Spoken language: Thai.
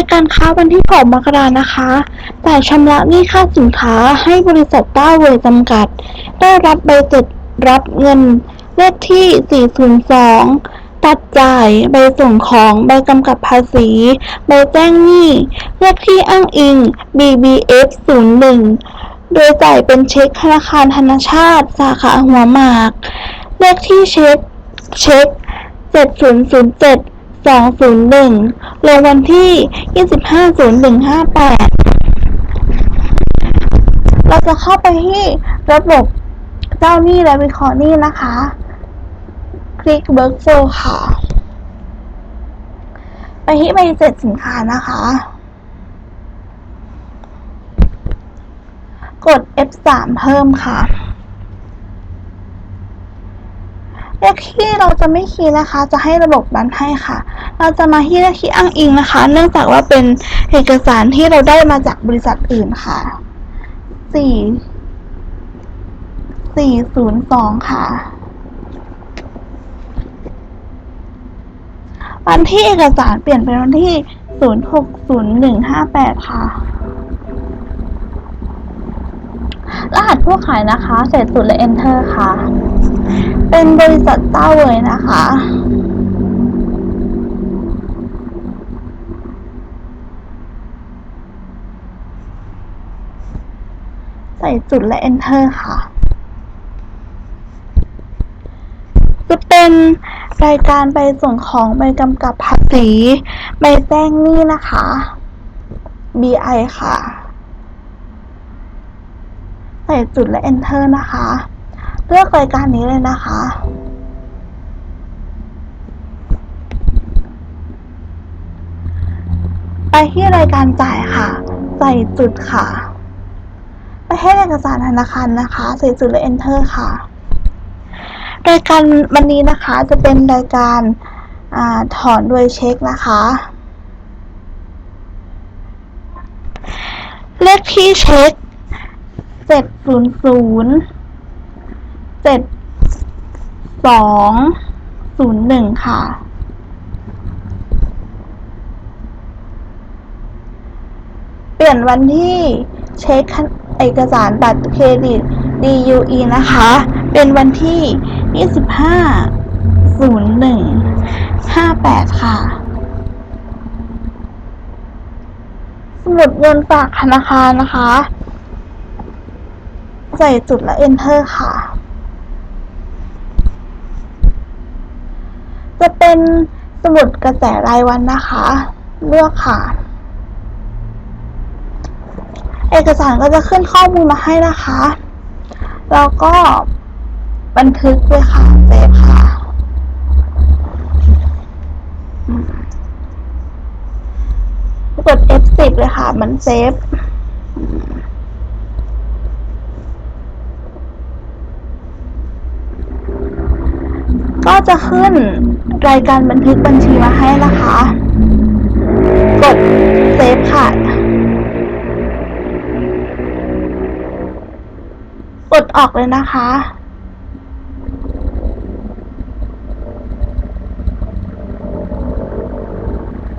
ายการค้าวันที่6มกรานะคะจ่ชำระหนี้ค่าสินค้าให้บริษัทต้าเวยจำกัด ได้รับใบเสร็จรับเงินเลขที่ 402 ตัดจ่ายใบส่งของใบกำกับภาษี ใบแจ้งหนี้เลขที่อ้างอิง BBF 01 โดยจ่ายเป็นเช็คธนาคารธนชาติ สาขาหัวหมาก เลขที่เช็คเช็ค 7007 201 ลงวันที่ 250158 เราจะเข้าไปที่ระบบเจ้าหนี้และวิเคราะห์หนี้นะคะ คลิก Workflow ค่ะ ไปที่ใบเสร็จสินค้านะคะ กด F3 เพิ่มค่ะ เลขที่เราจะไม่คีย์นะคะ จะให้ระบบรันให้ค่ะ เราจะมาที่เลขที่อ้างอิงนะคะ เนื่องจากว่าเป็นเอกสารที่เราได้มาจากบริษัทอื่นค่ะสี่สี่ศูนย์สองค่ะวันที่เอกสารเปลี่ยนเป็นวันที่ศูนย์หกศูนย์หนึ่งห้าแปดค่ะรหัสผู้ขายนะคะเสร็จสุดและ enter ค่ะ เป็นบริษัทเต้าเวยนะคะใส่จุดและ enter ค่ะ จะเป็นรายการใบส่งของใบกำกับภาษีใบแจ้งหนี้นะคะ BI ค่ะ ใส่จุดและ enter นะคะ เลือกรายการนี้เลยนะคะ ไปที่รายการจ่ายค่ะ ใส่จุดค่ะ ไปให้เอกสารธนาคารนะคะ ใส่จุดและ enter ค่ะ รายการวันนี้นะคะจะเป็นรายการอาถอนโดยเช็คนะคะเลขที่เช็คเจ็ดศูนย์ศูนย์ เจ็ดสองศูนย์หนึ่งค่ะ เปลี่ยนวันที่เช็คเอกสารบัตรเครดิต DUE นะคะ เป็นวันที่ 25 01 58 ค่ะ สมุดเงินฝากธนาคารนะคะ ใส่จุดและ enter ค่ะ จะ เป็นสมุดกระแสรายวันนะคะ เลือกค่ะ เอกสารก็จะขึ้นข้อมูลมาให้นะคะ แล้วก็บันทึกด้วยค่ะเซฟค่ะกด F10 เลยค่ะ มันเซฟ ก็จะขึ้นรายการบันทึกบัญชีมาให้นะคะ กดเซฟค่ะ กดออกเลยนะคะ